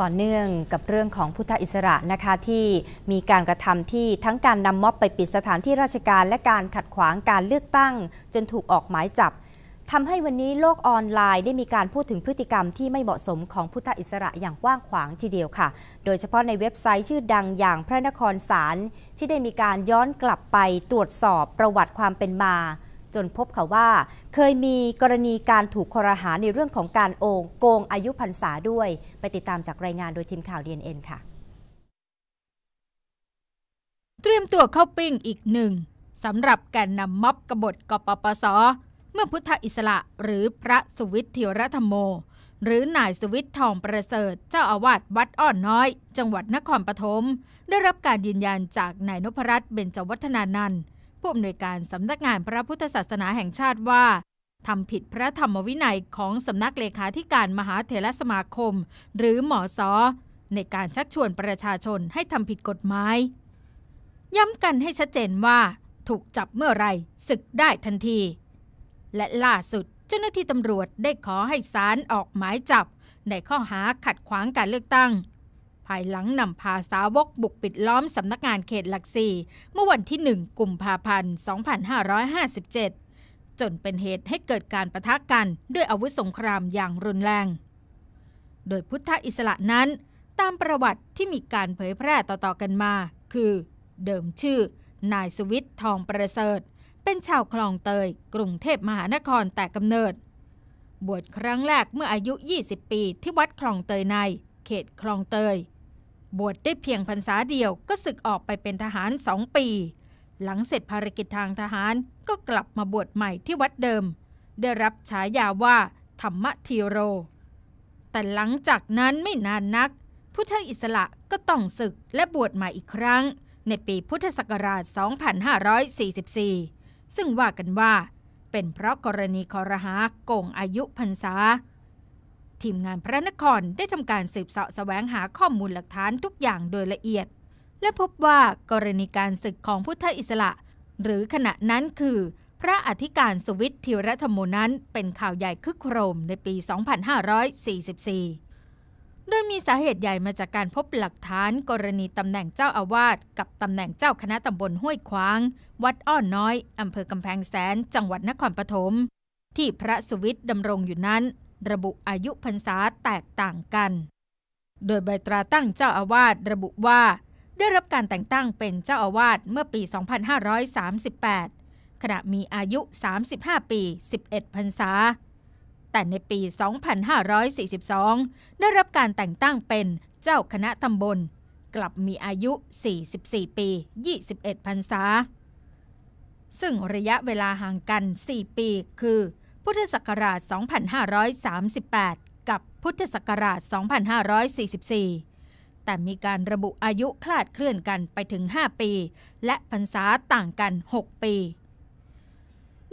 ต่อเนื่องกับเรื่องของพุทธอิสระนะคะที่มีการกระทำที่ทั้งการนำม็อบไปปิดสถานที่ราชการ และการขัดขวางการเลือกตั้ง จนถูกออกหมายจับทำให้วันนี้โลกออนไลน์ได้มีการพูดถึงพฤติกรรมที่ไม่เหมาะสมของพุทธอิสระอย่างกว้างขวางทีเดียวค่ะ โดยเฉพาะในเว็บไซต์ชื่อดังอย่างพระนครศาลที่ได้มีการย้อนกลับไปตรวจสอบประวัติความเป็นมา จนพบเขาว่า เคยมีกรณีการถูกคอรหาในเรื่องของการโองโกงอายุพรรษาด้วย ไปติดตามจากรายงานโดยทีมข่าว DNN ค่ะ เตรียมตัวเข้าปิ้งอีกหนึ่งสำหรับแกนนำม็อบกบฏกปปส เมื่อพุทธอิสระหรือพระสุวิทย์เทรธรรมโม หรือนายสุวิทย์ทองประเสริฐ เจ้าอาวาสวัดอ้อนน้อย จังหวัดนครปฐมได้รับการยืนยันจากนายนพรัตน์เบญจวัฒนานันท์ ผู้อำนวยการสำนักงานพระพุทธศาสนาแห่งชาติว่าทำผิดพระธรรมวินัยของสำนักเลขาธิการมหาเถรสมาคม หรือหมอสอในการชักชวนประชาชนให้ทำผิดกฎหมาย ย้ำกันให้ชัดเจนว่า ถูกจับเมื่อไรศึกได้ทันที และล่าสุดเจ้าหน้าที่ตำรวจได้ขอให้ศาลออกหมายจับ ในข้อหาขัดขวางการเลือกตั้ง ภายหลังนำพาสาวกบุกปิดล้อมสำนักงานเขตหลักสี่เมื่อวันที่ 1 กุมภาพันธ์ 2557 จนเป็นเหตุให้เกิดการประทะกันด้วยอาวุธสงครามอย่างรุนแรง โดยพุทธอิสระนั้นตามประวัติที่มีการเผยแพร่ต่อๆกันมา คือเดิมชื่อนายสวิททองประเสริฐ เป็นชาวคลองเตย กรุงเทพมหานครแต่กำเนิด บวชครั้งแรกเมื่ออายุ 20 ปีที่วัดคลองเตยใน เขตคลองเตย บวชได้เพียงพรรษาเดียวก็ศึกออกไปเป็นทหารสองปี หลังเสร็จภารกิจทางทหารก็กลับมาบวชใหม่ที่วัดเดิม ได้รับฉายาว่า ธรรมทีโร แต่หลังจากนั้นไม่นานนัก พุทธอิสระก็ต้องศึกและบวชใหม่อีกครั้ง ในปีพุทธศักราช 2544 ซึ่งว่ากันว่า เป็นเพราะกรณีคอรหาโกงอายุพรรษา ทีมงานพระนครได้ทำการสืบเสาะแสวงหาข้อมูลหลักฐานทุกอย่างโดยละเอียด และพบว่ากรณีการศึกของพุทธอิสระ หรือขณะนั้นคือ พระอธิการสวิทธิรธรรมนั้น เป็นข่าวใหญ่คึกโครมในปี 2544 โดยมีสาเหตุใหญ่มาจากการพบหลักฐานกรณีตำแหน่งเจ้าอาวาสกับตำแหน่งเจ้าคณะตำบลห้วยขวาง วัดอ้อนน้อยอำเภอกำแพงแสน จังหวัดนครปฐมที่พระสุวิทย์ดำรงอยู่นั้น ระบุอายุพรรษาแตกต่างกัน โดยใบตราตั้งเจ้าอาวาสระบุว่า ได้รับการแต่งตั้งเป็นเจ้าอาวาสเมื่อปี 2538 ขณะมีอายุ 35 ปี 11 พรรษา แต่ในปี 2542 ได้รับการแต่งตั้งเป็นเจ้าคณะตำบล กลับมีอายุ 44 ปี 21 พรรษาซึ่งระยะเวลาห่างกัน 4 ปี คือ พุทธศักราช 2538 กับพุทธศักราช 2544 แต่มีการระบุอายุคลาดเคลื่อนกันไปถึง 5 ปี และพรรษาต่างกัน 6 ปี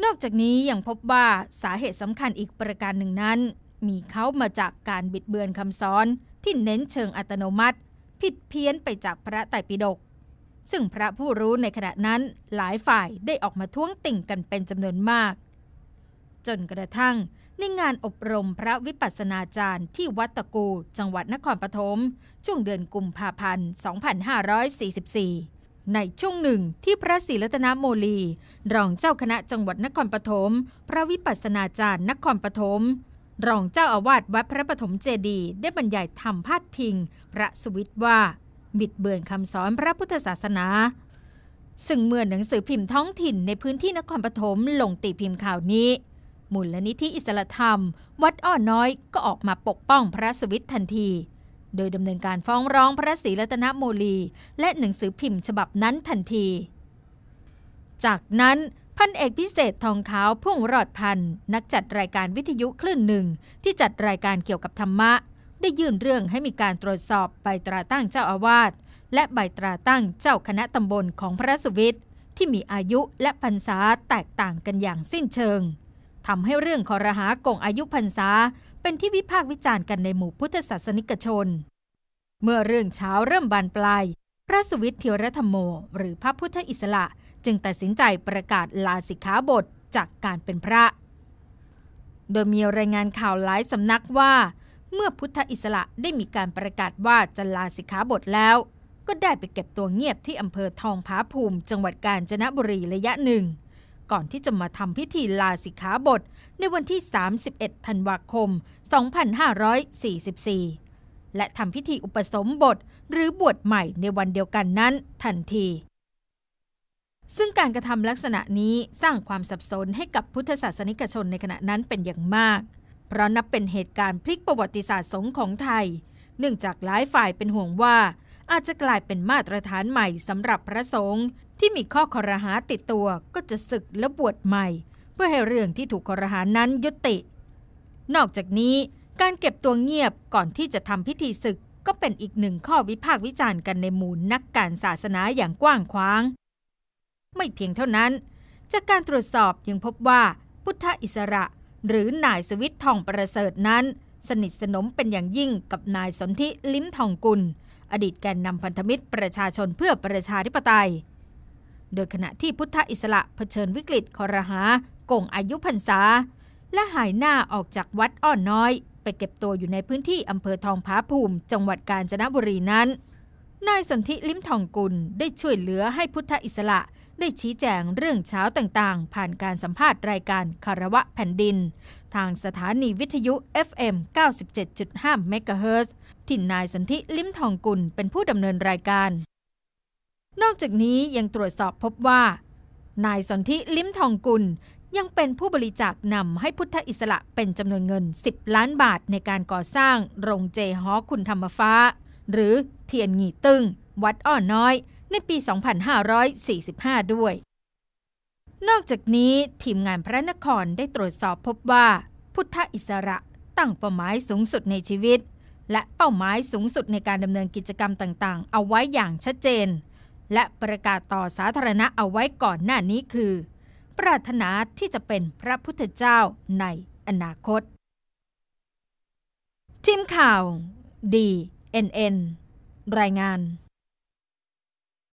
นอกจากนี้ยังพบว่าสาเหตุสำคัญอีกประการหนึ่งนั้น มีเขามาจากการบิดเบือนคำสอนที่เน้นเชิงอัตโนมัติ ผิดเพี้ยนไปจากพระไตรปิฎกซึ่งพระผู้รู้ในขณะนั้นหลายฝ่ายได้ออกมาท้วงติ่งกันเป็นจำนวนมาก จนกระทั่ง ในงานอบรมพระวิปัสสนาจารย์ที่วัดตะกู จังหวัดนครปฐมช่วงเดือนกุมภาพันธ์ 2544 ในช่วงหนึ่งที่พระศรีรัตนโมลี รองเจ้าคณะจังหวัดนครปฐมพระวิปัสสนาจารย์นครปฐมรองเจ้าอาวาสวัดพระปฐมเจดีย์ได้บรรยายธรรมพาดพิง พระสวิตว่า บิดเบือนคำสอนพระพุทธศาสนา ซึ่งเมื่อหนังสือพิมพ์ท้องถิ่นในพื้นที่นครปฐมลงตีพิมพ์ข่าวนี้ มูลนิธิอิสระธรรม วัดอ้อน้อยก็ออกมาปกป้องพระสวิตทันที โดยดำเนินการฟ้องร้องพระศรีรัตนโมลี และหนังสือพิมพ์ฉบับนั้นทันที จากนั้นพันเอกพิเศษทองขาวพุ่งรอดพันนักจัดรายการวิทยุคลื่นหนึ่ง ที่จัดรายการเกี่ยวกับธรรมะ ได้ยื่นเรื่องให้มีการตรวจสอบใบตราตั้งเจ้าอาวาสและใบตราตั้งเจ้าคณะตำบลของพระสุวิทที่มีอายุและพรรษาแตกต่างกันอย่างสิ้นเชิง ทำให้เรื่องคอรหากงอายุพรรษา เป็นที่วิพากษ์วิจารณ์กันในหมู่พุทธศาสนิกชน เมื่อเรื่องเช้าเริ่มบานปลาย พระสุวิทย์เทวรธรรมโม หรือพระพุทธอิสระ จึงตัดสินใจประกาศลาสิกขาบทจากการเป็นพระ โดยมีรายงานข่าวหลายสำนักว่า เมื่อพุทธอิสระได้มีการประกาศว่าจะลาสิกขาบทแล้ว ก็ได้ไปเก็บตัวเงียบที่อำเภอทองผาภูมิ จังหวัดกาญจนบุรีระยะหนึ่ง ก่อนที่จะมาทำพิธีลาสิกขาบทในวันที่ 31 ธันวาคม 2544 และทำพิธีอุปสมบทหรือบวชใหม่ในวันเดียวกันนั้นทันที ซึ่งการกระทำลักษณะนี้สร้างความสับสนให้กับพุทธศาสนิกชนในขณะนั้นเป็นอย่างมาก เพราะนับเป็นเหตุการณ์พลิกประวัติศาสตร์สงของไทย เนื่องจากหลายฝ่ายเป็นห่วงว่า อาจจะกลายเป็นมาตรฐานใหม่สำหรับพระสงฆ์ที่มีข้อคอรหาติดตัวก็จะศึกและบวชใหม่ เพื่อให้เรื่องที่ถูกคอรหานั้นยุติ นอกจากนี้การเก็บตัวเงียบก่อนที่จะทำพิธีศึกก็เป็นอีกหนึ่งข้อวิพากษ์วิจารณ์กันในหมู่นักการศาสนาอย่างกว้างขวาง ไม่เพียงเท่านั้น จากการตรวจสอบยังพบว่าพุทธอิสระ หรือนายสวิตทองประเสริฐนั้น สนิทสนมเป็นอย่างยิ่งกับนายสนธิลิ้มทองกุล อดีตแกนนำพันธมิตรประชาชนเพื่อประชาธิปไตย โดยขณะที่พุทธอิสระเผชิญวิกฤตคอรหาโกงอายุพรรษา และหายหน้าออกจากวัดอ้อนน้อย ไปเก็บตัวอยู่ในพื้นที่อำเภอทองผาภูมิ จังหวัดกาญจนบุรีนั้น นายสนธิลิ้มทองกุลได้ช่วยเหลือให้พุทธอิสระ ได้ชี้แจงเรื่องเช้าต่างๆ ผ่านการสัมภาษณ์รายการคารวะแผ่นดิน ทางสถานีวิทยุ FM 97.5เมกะเฮิรตซ์ที่นายสนธิลิ้มทองกุลเป็นผู้ดำเนินรายการ นอกจากนี้ยังตรวจสอบพบว่า นายสนธิลิ้มทองกุลยังเป็นผู้บริจาคนำให้พุทธอิสระเป็นจำนวนเงิน 10 ล้านบาทในการก่อสร้างโรงเจหอคุณธรรมฟ้า หรือเทียนหงีตึงวัดอ้อน้อย ในปี 2545 ด้วย นอกจากนี้ทีมงานพระนครได้ตรวจสอบพบว่า พุทธอิสระตั้งเป้าหมายสูงสุดในชีวิต และเป้าหมายสูงสุดในการดำเนินกิจกรรมต่างๆ เอาไว้อย่างชัดเจน และประกาศต่อสาธารณะเอาไว้ก่อนหน้านี้คือ ปรารถนาที่จะเป็นพระพุทธเจ้าในอนาคต ทีมข่าว DNN รายงาน